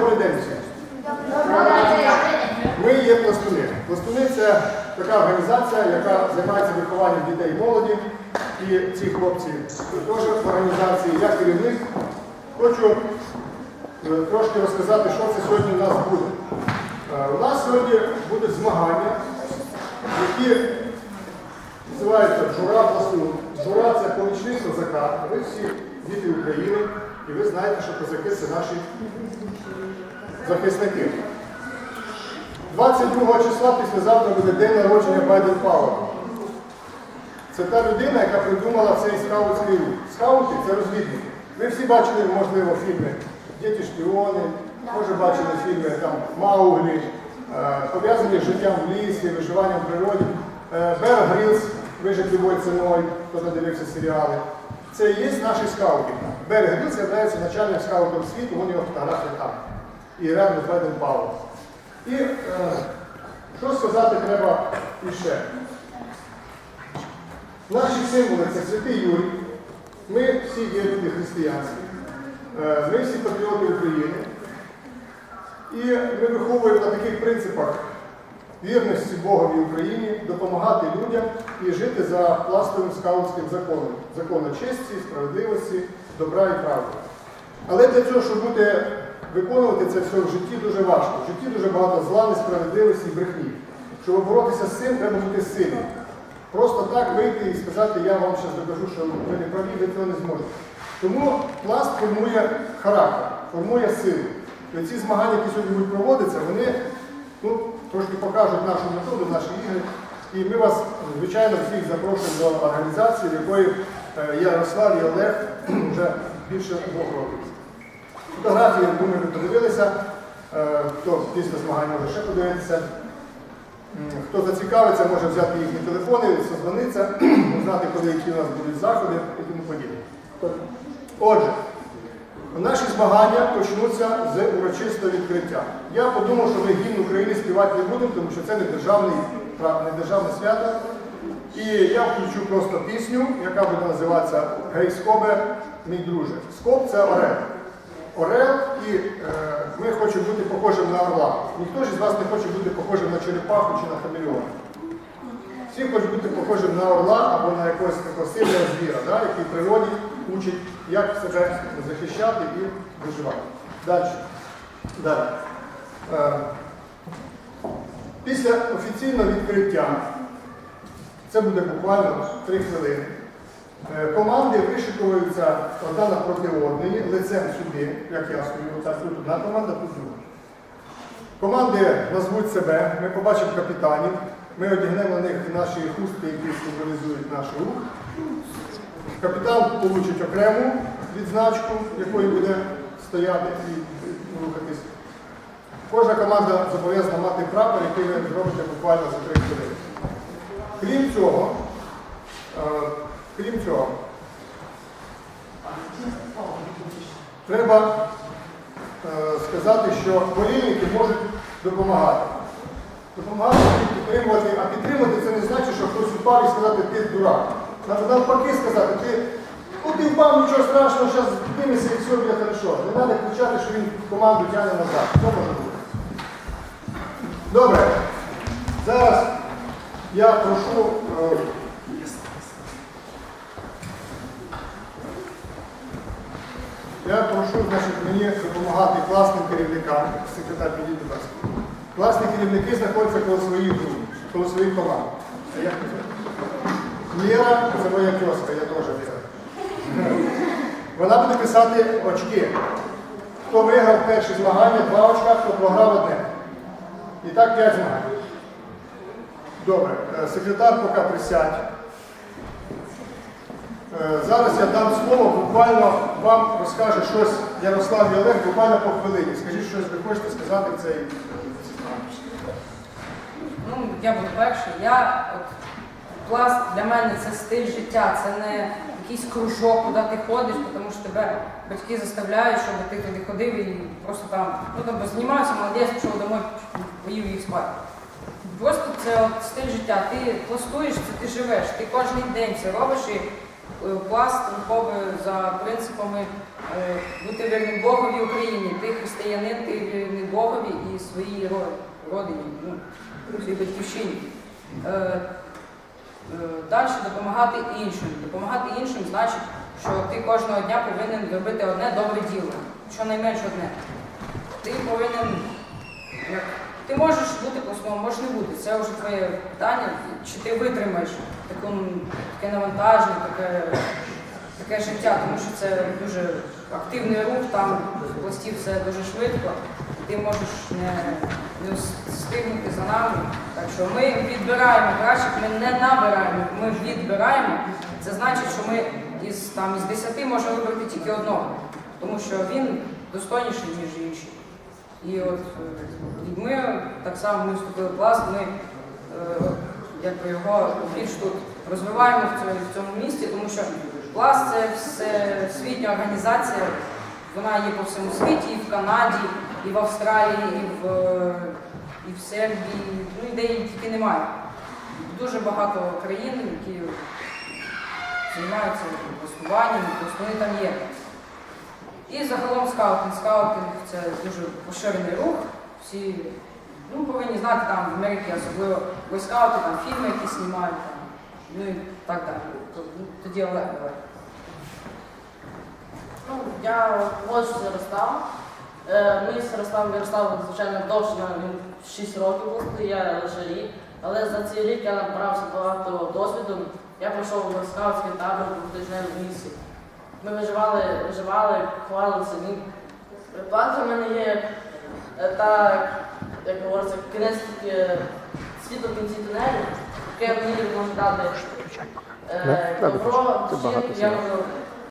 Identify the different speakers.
Speaker 1: Добрий день всім. Ми є пластуни. Пластуни це така організація, яка займається вихованням дітей і молоді. І ці хлопці теж в організації. Я керівник. Хочу е, трошки розказати, що це сьогодні у нас буде. Е, У нас сьогодні будуть змагання, які називаються Джура пластун. Джура це помічник козака. Ви всі діти України, і ви знаєте, що козаки це наші захисники. 22 числа післязавтра буде день народження Байден Пауера. Це та людина, яка придумала цей скаутський рух. Скаути це розвідники. Ви всі бачили, можливо, фільми Діти шпіони, може бачили фільми там Мауглі, е, пов'язані з життям в лісі, виживанням в природі. Е, Бер Грілс, вижить любою ціною, хто не дивився серіали. Це і є наші скаути. Бер Грілс є начальним скаутом світу, у нього фотографія там. І рядом з Байден Пауер. І е, що сказати треба іще. Наші символи це Святий Юрій. Ми всі є люди християнські. Е, Ми всі патріоти України. І ми виховуємо на таких принципах вірності Богові Україні, допомагати людям і жити за пластовим скаутським законом. Закону честі, справедливості, добра і правди. Але для цього, щоб бути, виконувати це все в житті дуже важко. В житті дуже багато зла, несправедливості і брехні. Щоб боротися з цим, треба бути сильним. Просто так вийти і сказати, я вам зараз докажу, що ви не праві, ви цього не зможете. Тому пласт формує характер, формує силу. І ці змагання, які сьогодні будуть проводитися, вони ну, трошки покажуть нашу методу, наші ігри. І ми вас, звичайно, всіх запрошуємо до організації, якої е, Ярослав і Олег вже більше двох років. Фотографії, думаю, ви подивилися. Е, Хто після змагань може ще подивитися. Хто зацікавиться, може взяти їхні телефони, созвонитися, узнати, коли які у нас будуть заходи і тому подібне. Отже, наші змагання почнуться з урочистого відкриття. Я подумав, що ми гімн України співати не будемо, тому що це не державний, пра- не державне свято. І я включу просто пісню, яка буде називатися Гей Скобе, мій друже. Скоб це орел. Орел, і е, ми хочемо бути похожим на орла. Ніхто ж із вас не хоче бути похожим на черепаху чи на хамелеона. Всі хочуть бути похожим на орла або на якогось такого сильного звіра, да, який в учить, як себе захищати і виживати. Далі. Далі. Е, після офіційного відкриття, це буде буквально 3 хвилини. Е, Команди вишикуються одна напроти одної, лицем сюди, як я стою, так тут одна команда, тут друга. Команди назвуть себе, ми побачимо капітанів, ми одягнемо на них наші хустки, які символізують наш рух. Капітан получить окрему відзначку, якою буде стояти і рухатись. Кожна команда зобов'язана мати прапор, який ви зробите буквально за 3 хвилини. Крім цього, е, крім цього, треба е, сказати, що болільники можуть допомагати. Допомагати підтримувати, а підтримати це не значить, що хтось упав і сказати, ти дурак. Треба навпаки сказати, ти, ну, ти впав, нічого страшного, зараз піднімися і все буде хорошо. Не треба кричати, що він команду тягне назад. Це може бути. Добре. Зараз я прошу. е, Я прошу значить, мені допомагати класним керівникам, секретар підійде, будь ласка. Класні керівники знаходяться коло своїх друзів, коло своїх команд. А як це? Лєра, це моя тьоска, я теж Лєра. Вона буде писати очки. Хто виграв перші змагання, два очка, хто програв одне. І так п'ять змагань. Добре, Е, секретар поки присядь. Е, Зараз я дам слово, буквально вам розкаже щось Ярослав і Олег, буквально по хвилині. Скажіть, щось ви хочете сказати в цей.
Speaker 2: Ну, я буду перший. Я от пласт для мене це стиль життя, це не якийсь кружок, куди ти ходиш, тому що тебе батьки заставляють, щоб ти туди ходив і просто там, ну там знімався, молодець, пішов домой, поїв і спати. Просто це от стиль життя. Ти пластуєш, це ти живеш, ти кожен день це робиш і е, пласт виховує за принципами е, бути вірним Богові Україні. Ти християнин, ти вірний Богові і своїй родині, ну, своїй батьківщині. Е, Далі допомагати іншим. Допомагати іншим значить, що ти кожного дня повинен робити одне добре діло, щонайменш одне. Ти повинен. Ти можеш бути пластуном, можеш не бути. Це вже твоє питання, чи ти витримаєш таку, таке навантаження, таке, таке життя, тому що це дуже активний рух, там в пласті все дуже швидко, ти можеш не, не встигнути за нами. Так що ми відбираємо кращих, ми не набираємо, ми відбираємо. Це значить, що ми із, там, із 10 можемо вибрати тільки одного, тому що він достойніший, ніж інші. І от е, і ми так само ми вступили в пласт, ми е, якби його більш тут розвиваємо в цьому, в цьому місті, тому що пласт це всесвітня організація, вона є по всьому світі, і в Канаді, і в Австралії, і в, і в Сербії, ну і де тільки немає. Дуже багато країн, які займаються пластуванням, тобто вони там є. І загалом скаутинг. Скаутинг це дуже поширений рух. Всі ну, повинні знати там в Америці, особливо бойскаути, там фільми якісь знімають, там, ну і так далі. Ну, Тоді давай.
Speaker 3: Ну, я ось Ярослав. Е, Ми з Ярославом Ярославом, звичайно, довше він 6 років був, я лише рік. Але за цей рік я набрався багато досвіду. Я пройшов в скаутський табор у тижневому місці. Ми виживали, виживали, ховали самі. План для мене є е, та, як говориться, кінець е, світу в кінці тунелю, яке мені може дати е, добро,
Speaker 4: Ти
Speaker 3: я можу